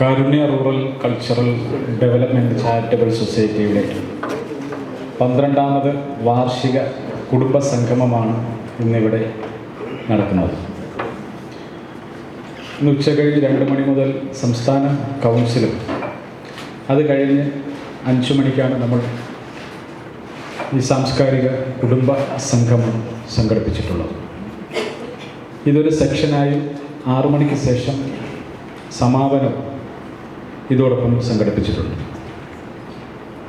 Karunya rural cultural development charitable സൊസൈറ്റിയുടെ പന്ത്രണ്ടാമത് വാർഷിക കുടുംബ സംഗമമാണ് ഇന്നിവിടെ നടക്കുന്നത്. ഇന്ന് ഉച്ചകഴിഞ്ഞ് രണ്ട് മണി മുതൽ സംസ്ഥാന കൗൺസിലും അത് കഴിഞ്ഞ് അഞ്ചു മണിക്കാണ് നമ്മൾ ഈ സാംസ്കാരിക കുടുംബ സംഗമം സംഘടിപ്പിച്ചിട്ടുള്ളത്. ഇതൊരു സെക്ഷനായി ആറു മണിക്ക് ശേഷം സമാപനം ഇതോടൊപ്പം സംഘടിപ്പിച്ചിട്ടുണ്ട്.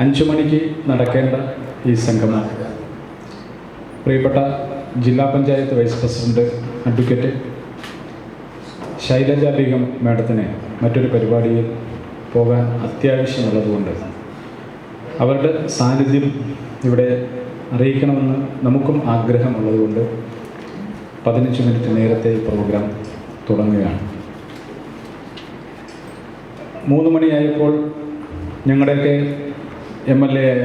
അഞ്ചു മണിക്ക് നടക്കേണ്ട ഈ സംഗമം. പ്രിയപ്പെട്ട ജില്ലാ panchayat vice president advocate Shailaja Beegum മാഡത്തിന് മറ്റൊരു പരിപാടിയിൽ പോകാൻ അത്യാവശ്യമുള്ളതുകൊണ്ട് അവരുടെ സാന്നിധ്യം ഇവിടെ അറിയിക്കണമെന്ന് നമുക്കും ആഗ്രഹമുള്ളതുകൊണ്ട് പതിനഞ്ച് മിനിറ്റ് നേരത്തെ ഈ പ്രോഗ്രാം തുടങ്ങുകയാണ്. മൂന്ന് മണിയായപ്പോൾ ഞങ്ങളുടെയൊക്കെ എം എൽ എ ആയ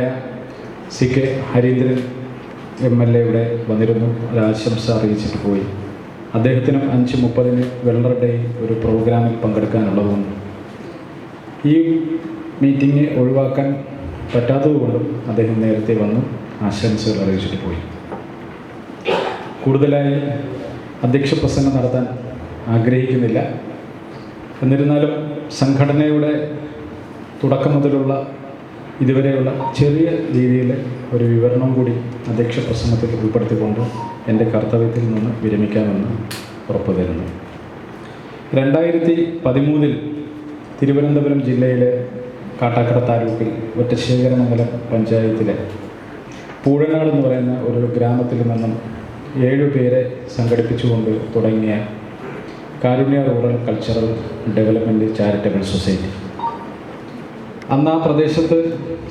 C K Hareendran M L A ഇവിടെ വന്നിരുന്നു. ഒരു ആശംസ അറിയിച്ചിട്ട് പോയി. അദ്ദേഹത്തിനും അഞ്ച് മുപ്പതിന് വെള്ളർ ഡേ ഒരു പ്രോഗ്രാമിൽ പങ്കെടുക്കാനുള്ളതുകൊണ്ട് ഈ മീറ്റിംഗ് ഒഴിവാക്കാൻ പറ്റാത്തതുകൊണ്ടും അദ്ദേഹം നേരത്തെ വന്നു. ആശംസകൾ അറിയിച്ചിട്ട് പോയി. കൂടുതലായി അധ്യക്ഷ പ്രസംഗം നടത്താൻ ആഗ്രഹിക്കുന്നില്ല. എന്നിരുന്നാലും സംഘടനയുടെ തുടക്കം മുതലുള്ള ഇതുവരെയുള്ള ചെറിയ രീതിയിൽ ഒരു വിവരണം കൂടി അധ്യക്ഷ പ്രസംഗത്തിൽ ഉൾപ്പെടുത്തിക്കൊണ്ട് എന്റെ കർത്തവ്യത്തിൽ നിന്ന് വിരമിക്കാമെന്ന് ഉറപ്പു തരുന്നു. രണ്ടായിരത്തി പതിമൂന്നിൽ തിരുവനന്തപുരം ജില്ലയിലെ കാട്ടാക്കട താലൂക്കിൽ ഒറ്റശേഖരമംഗലം പഞ്ചായത്തിലെ പൂഴനാട് എന്ന് പറയുന്ന ഒരു ഗ്രാമത്തിൽ നിന്നും ഏഴു പേരെ സംഘടിപ്പിച്ചുകൊണ്ട് തുടങ്ങിയ Karunya rural cultural development charitable society. അന്ന് ആ പ്രദേശത്ത്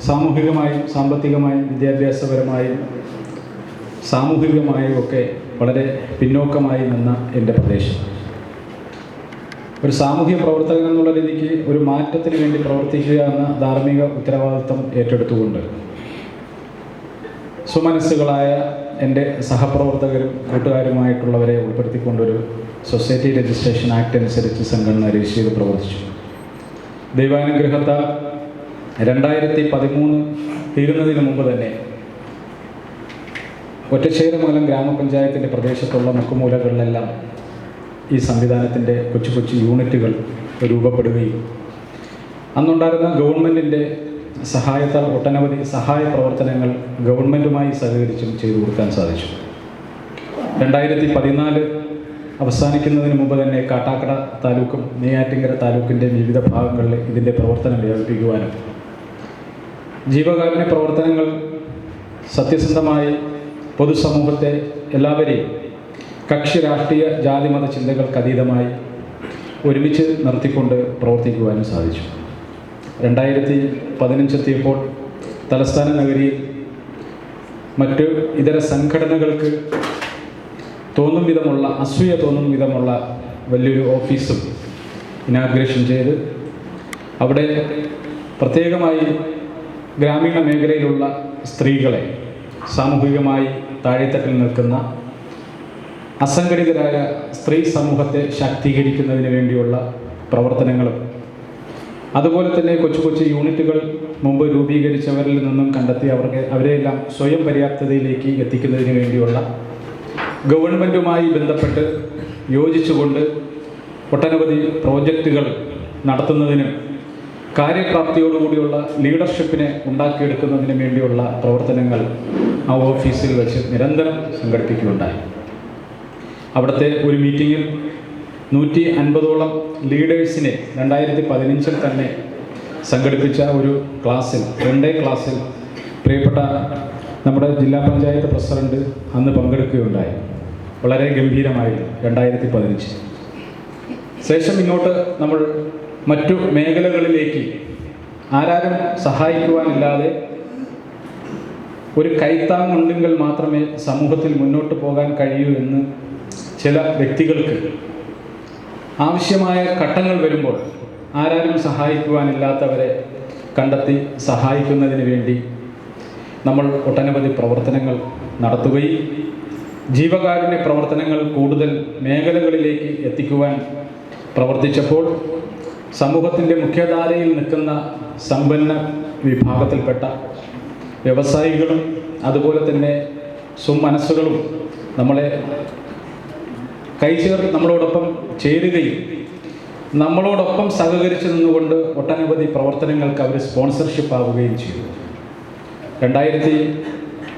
സാമൂഹികമായും സാമ്പത്തികമായും വിദ്യാഭ്യാസപരമായും സാമൂഹികമായും ഒക്കെ വളരെ പിന്നോക്കമായി നിന്ന എന്റെ പ്രദേശം. ഒരു സാമൂഹ്യ പ്രവർത്തകൻ എന്നുള്ള രീതിക്ക് ഒരു മാറ്റത്തിന് വേണ്ടി പ്രവർത്തിക്കുക എന്ന ധാർമ്മിക ഉത്തരവാദിത്വം ഏറ്റെടുത്തുകൊണ്ട് സുമനസ്സുകളായ എന്റെ സഹപ്രവർത്തകരും ഉൾപ്പെടുത്തിക്കൊണ്ടൊരു സൊസൈറ്റി രജിസ്ട്രേഷൻ ആക്ട് അനുസരിച്ച് സംഘടന രജിസ്റ്റർ ചെയ്ത് പ്രവർത്തിച്ചു. ദൈവാനുഗ്രഹത്താൽ രണ്ടായിരത്തി പതിമൂന്ന് തീരുന്നതിന് മുമ്പ് തന്നെ ഒറ്റശ്ശേരമംഗലം ഗ്രാമപഞ്ചായത്തിന്റെ പ്രദേശത്തുള്ള മുക്കുമൂലകളിലെല്ലാം ഈ സംവിധാനത്തിന്റെ കൊച്ചു കൊച്ചു യൂണിറ്റുകൾ രൂപപ്പെടുകയും അന്നുണ്ടായിരുന്ന ഗവൺമെന്റിന്റെ സഹായത്താൽ ഒട്ടനവധി സഹായ പ്രവർത്തനങ്ങൾ ഗവൺമെന്റുമായി സഹകരിച്ചും ചെയ്തു കൊടുക്കാൻ സാധിച്ചു. രണ്ടായിരത്തി പതിനാല് അവസാനിക്കുന്നതിന് മുമ്പ് തന്നെ കാട്ടാക്കട താലൂക്കും നെയ്യാറ്റിങ്കര താലൂക്കിന്റെ വിവിധ ഭാഗങ്ങളിൽ ഇതിന്റെ പ്രവർത്തനം വ്യാപിപ്പിക്കുവാനും. ജീവകാരുണ്യ പ്രവർത്തനങ്ങൾ സത്യസന്ധമായി പൊതുസമൂഹത്തെ എല്ലാവരെയും കക്ഷി രാഷ്ട്രീയ ജാതിമത ചിന്തകൾക്ക് അതീതമായി ഒരുമിച്ച് നിർത്തിക്കൊണ്ട് പ്രവർത്തിക്കുവാനും സാധിച്ചു. രണ്ടായിരത്തി പതിനഞ്ചെത്തിയപ്പോൾ തലസ്ഥാന നഗരിയിൽ മറ്റ് ഇതര സംഘടനകൾക്ക് തോന്നും വിധമുള്ള അസൂയ തോന്നും വിധമുള്ള വലിയൊരു ഓഫീസും ഇനാഗ്രേഷൻ ചെയ്ത് അവിടെ പ്രത്യേകമായി ഗ്രാമീണ മേഖലയിലുള്ള സ്ത്രീകളെ സാമൂഹികമായി താഴെത്തട്ടിൽ നിൽക്കുന്ന അസംഘടിതരായ സ്ത്രീ സമൂഹത്തെ ശാക്തീകരിക്കുന്നതിന് വേണ്ടിയുള്ള പ്രവർത്തനങ്ങളും അതുപോലെ തന്നെ കൊച്ചു കൊച്ചു യൂണിറ്റുകൾ മുമ്പ് രൂപീകരിച്ചവരിൽ നിന്നും കണ്ടെത്തി അവർക്ക് അവരെയെല്ലാം സ്വയം പര്യാപ്തതയിലേക്ക് എത്തിക്കുന്നതിന് വേണ്ടിയുള്ള ഗവൺമെന്റുമായി ബന്ധപ്പെട്ട് യോജിച്ചുകൊണ്ട് ഒട്ടനവധി പ്രോജക്റ്റുകൾ നടത്തുന്നതിനും കാര്യപ്രാപ്തിയോടുകൂടിയുള്ള ലീഡർഷിപ്പിനെ ഉണ്ടാക്കിയെടുക്കുന്നതിന് വേണ്ടിയുള്ള പ്രവർത്തനങ്ങൾ ആ ഓഫീസിൽ വെച്ച് നിരന്തരം സംഘടിപ്പിക്കുകയുണ്ടായി. അവിടുത്തെ ഒരു മീറ്റിങ്ങിൽ നൂറ്റി അൻപതോളം ലീഡേഴ്സിനെ രണ്ടായിരത്തി പതിനഞ്ചിൽ തന്നെ സംഘടിപ്പിച്ച ഒരു ക്ലാസ്സിൽ രണ്ടേ ക്ലാസ്സിൽ പ്രിയപ്പെട്ട നമ്മുടെ ജില്ലാ പഞ്ചായത്ത് പ്രസിഡന്റ് അന്ന് പങ്കെടുക്കുകയുണ്ടായി. വളരെ ഗംഭീരമായി രണ്ടായിരത്തി പതിനഞ്ച് ശേഷം ഇങ്ങോട്ട് നമ്മൾ മറ്റു മേഖലകളിലേക്ക് ആരാരും സഹായിക്കുവാനില്ലാതെ ഒരു കൈത്താങ്ങുണ്ടെങ്കിൽ മാത്രമേ സമൂഹത്തിൽ മുന്നോട്ട് പോകാൻ കഴിയൂ എന്ന് ചില വ്യക്തികൾക്ക് ആവശ്യമായ ഘട്ടങ്ങൾ വരുമ്പോൾ ആരാരും സഹായിക്കുവാനില്ലാത്തവരെ കണ്ടെത്തി സഹായിക്കുന്നതിന് വേണ്ടി നമ്മൾ ഒട്ടനവധി പ്രവർത്തനങ്ങൾ നടത്തുകയും ജീവകാരുണ്യ പ്രവർത്തനങ്ങൾ കൂടുതൽ മേഖലകളിലേക്ക് എത്തിക്കുവാൻ പ്രവർത്തിച്ചപ്പോൾ സമൂഹത്തിന്റെ മുഖ്യധാരയിൽ നിൽക്കുന്ന സമ്പന്ന വിഭാഗത്തിൽപ്പെട്ട വ്യവസായികളും അതുപോലെ തന്നെ സുമനസ്സുകളും നമ്മളെ കൈചേർ നമ്മളോടൊപ്പം ചേരുകയും നമ്മളോടൊപ്പം സഹകരിച്ചു നിന്നുകൊണ്ട് ഒട്ടനവധി പ്രവർത്തനങ്ങൾക്ക് അവർ സ്പോൺസർഷിപ്പ് ആവുകയും ചെയ്തു. രണ്ടായിരത്തി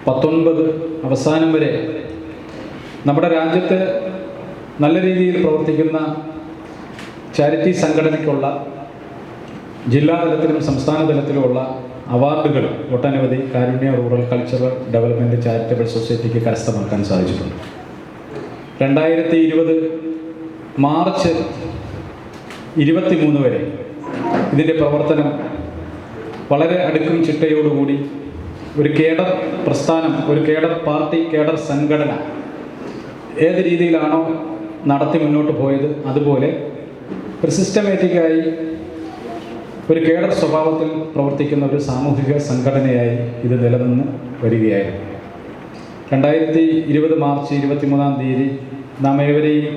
പത്തൊൻപത് അവസാനം വരെ നമ്മുടെ രാജ്യത്ത് നല്ല രീതിയിൽ പ്രവർത്തിക്കുന്ന ചാരിറ്റി സംഘടനയ്ക്കുള്ള ജില്ലാ തലത്തിലും സംസ്ഥാന തലത്തിലുമുള്ള അവാർഡുകൾ ഒട്ടനവധി Karunya rural cultural development charitable സൊസൈറ്റിക്ക് കരസ്ഥമാക്കാൻ സാധിച്ചിട്ടുണ്ട്. രണ്ടായിരത്തി ഇരുപത് മാർച്ച് ഇരുപത്തി മൂന്ന് വരെ ഇതിന്റെ പ്രവർത്തനം വളരെ അടുക്കും ചിട്ടയോടുകൂടി ഒരു കേഡർ പ്രസ്ഥാനം ഒരു കേഡർ പാർട്ടി കേഡർ സംഘടന ഏത് രീതിയിലാണോ നടത്തി മുന്നോട്ട് പോയത് അതുപോലെ ഒരു സിസ്റ്റമാറ്റിക്കായി ഒരു കേഡർ സ്വഭാവത്തിൽ പ്രവർത്തിക്കുന്ന ഒരു സാമൂഹിക സംഘടനയായി ഇത് നിലനിന്ന് വരികയായിരുന്നു. രണ്ടായിരത്തി ഇരുപത് മാർച്ച് ഇരുപത്തിമൂന്നാം തീയതി നാം ഏവരെയും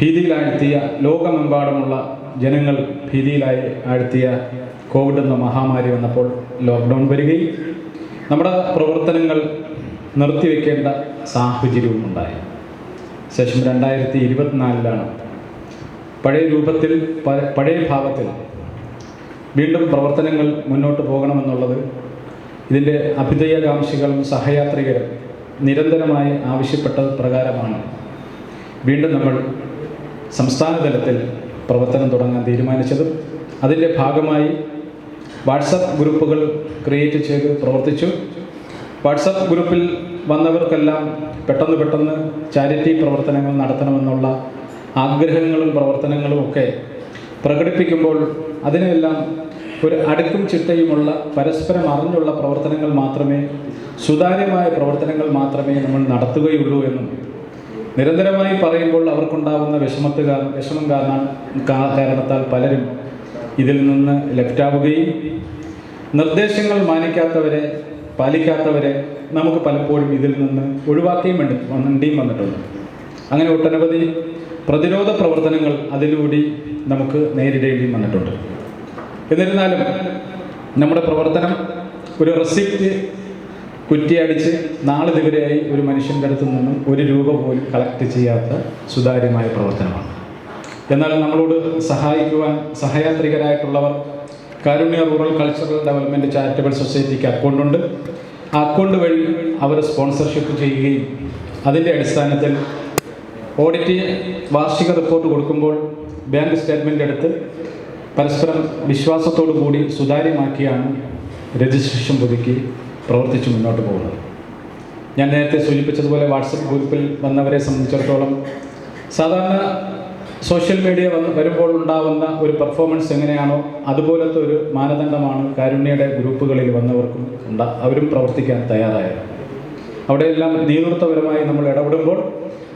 ഭീതിയിലാഴ്ത്തിയ ലോകമെമ്പാടുമുള്ള ജനങ്ങൾ ഭീതിയിലായി ആഴ്ത്തിയ കോവിഡ് എന്ന മഹാമാരി വന്നപ്പോൾ ലോക്ക്ഡൗൺ വരികയും നമ്മുടെ പ്രവർത്തനങ്ങൾ നിർത്തിവെക്കേണ്ട സാഹചര്യവും ഉണ്ടായി. ശേഷം രണ്ടായിരത്തി ഇരുപത്തിനാലിലാണ് പഴയ രൂപത്തിൽ പഴയ ഭാവത്തിൽ വീണ്ടും പ്രവർത്തനങ്ങൾ മുന്നോട്ട് പോകണമെന്നുള്ളത് ഇതിന്റെ അഭ്യുദയകാംക്ഷികളും സഹയാത്രികരും നിരന്തരമായി ആവശ്യപ്പെട്ട പ്രകാരമാണ്. വീണ്ടും നമ്മൾ സംസ്ഥാന തലത്തിൽ പ്രവർത്തനം തുടങ്ങാൻ തീരുമാനിച്ചതും അതിന്റെ ഭാഗമായി വാട്സപ്പ് ഗ്രൂപ്പുകൾ ക്രിയേറ്റ് ചെയ്ത് പ്രവർത്തിച്ചു. വാട്സപ്പ് ഗ്രൂപ്പിൽ വന്നവർക്കെല്ലാം പെട്ടെന്ന് പെട്ടെന്ന് ചാരിറ്റി പ്രവർത്തനങ്ങൾ നടത്തണമെന്നുള്ള ആഗ്രഹങ്ങളും പ്രവർത്തനങ്ങളും ഒക്കെ പ്രകടിപ്പിക്കുമ്പോൾ അതിനെല്ലാം ഒരു അടുക്കും ചിട്ടയുമുള്ള പരസ്പരം അറിഞ്ഞുള്ള പ്രവർത്തനങ്ങൾ മാത്രമേ സുതാര്യമായ പ്രവർത്തനങ്ങൾ മാത്രമേ നമ്മൾ നടത്തുകയുള്ളൂ എന്നും നിരന്തരമായി പറയുമ്പോൾ അവർക്കുണ്ടാകുന്ന വിഷമത്ത് വിഷമം കാരണം കാരണത്താൽ പലരും ഇതിൽ നിന്ന് ലഭ്യമാവുകയും നിർദ്ദേശങ്ങൾ മാനിക്കാത്തവരെ പാലിക്കാത്തവരെ നമുക്ക് പലപ്പോഴും ഇതിൽ നിന്ന് ഒഴിവാക്കുകയും വേണ്ടി വേണ്ടിയും വന്നിട്ടുണ്ട്. അങ്ങനെ ഒട്ടനവധി പ്രതിരോധ പ്രവർത്തനങ്ങൾ അതിലൂടെ നമുക്ക് നേരിടേണ്ടി വന്നിട്ടുണ്ട്. എന്നിരുന്നാലും നമ്മുടെ പ്രവർത്തനം ഒരു റെസിപ്റ്റ് കുറ്റിയടിച്ച് നാളിതുവരെയായി ഒരു മനുഷ്യന്റെ അടുത്ത് നിന്നും ഒരു രൂപ പോലും കളക്ട് ചെയ്യാത്ത സുതാര്യമായ പ്രവർത്തനമാണ്. എന്നാൽ നമ്മളോട് സഹായിക്കുവാൻ സഹയാത്രികരായിട്ടുള്ളവർ Karunya rural cultural development charitable സൊസൈറ്റിക്ക് അക്കൗണ്ടുണ്ട് ആ അക്കൗണ്ട് വഴി അവർ സ്പോൺസർഷിപ്പ് ചെയ്യുകയും അതിന്റെ അടിസ്ഥാനത്തിൽ ഓഡിറ്റ് വാർഷിക റിപ്പോർട്ട് കൊടുക്കുമ്പോൾ ബാങ്ക് സ്റ്റേറ്റ്മെന്റ് എടുത്ത് പരസ്പരം വിശ്വാസത്തോടു കൂടി സുതാര്യമാക്കിയാണ് രജിസ്ട്രേഷൻ പുതുക്കി പ്രവർത്തിച്ച് മുന്നോട്ട് പോകുന്നത്. ഞാൻ നേരത്തെ സൂചിപ്പിച്ചതുപോലെ വാട്സപ്പ് ഗ്രൂപ്പിൽ വന്നവരെ സംബന്ധിച്ചിടത്തോളം സാധാരണ സോഷ്യൽ മീഡിയ വന്ന് വരുമ്പോൾ ഉണ്ടാവുന്ന ഒരു പെർഫോമൻസ് എങ്ങനെയാണോ അതുപോലത്തെ ഒരു മാനദണ്ഡമാണ് കാരുണ്യയുടെ ഗ്രൂപ്പുകളിൽ വന്നവർക്കും ഉണ്ടാ അവരും പ്രവർത്തിക്കാൻ തയ്യാറായത്. അവിടെയെല്ലാം നേതൃത്വപരമായി നമ്മൾ ഇടപെടുമ്പോൾ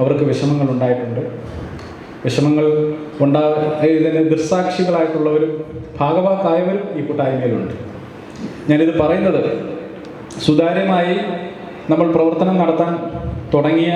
അവർക്ക് വിഷമങ്ങൾ ഉണ്ടായിട്ടുണ്ട്. വിഷമങ്ങൾ ഉണ്ടാ ഇതിന് ദൃസാക്ഷികളായിട്ടുള്ളവരും ഭാഗവാക്കായവരും ഈ കൂട്ടായ്മയിലുണ്ട്. ഞാനിത് പറയുന്നത് സുതാര്യമായി നമ്മൾ പ്രവർത്തനം നടത്താൻ തുടങ്ങിയ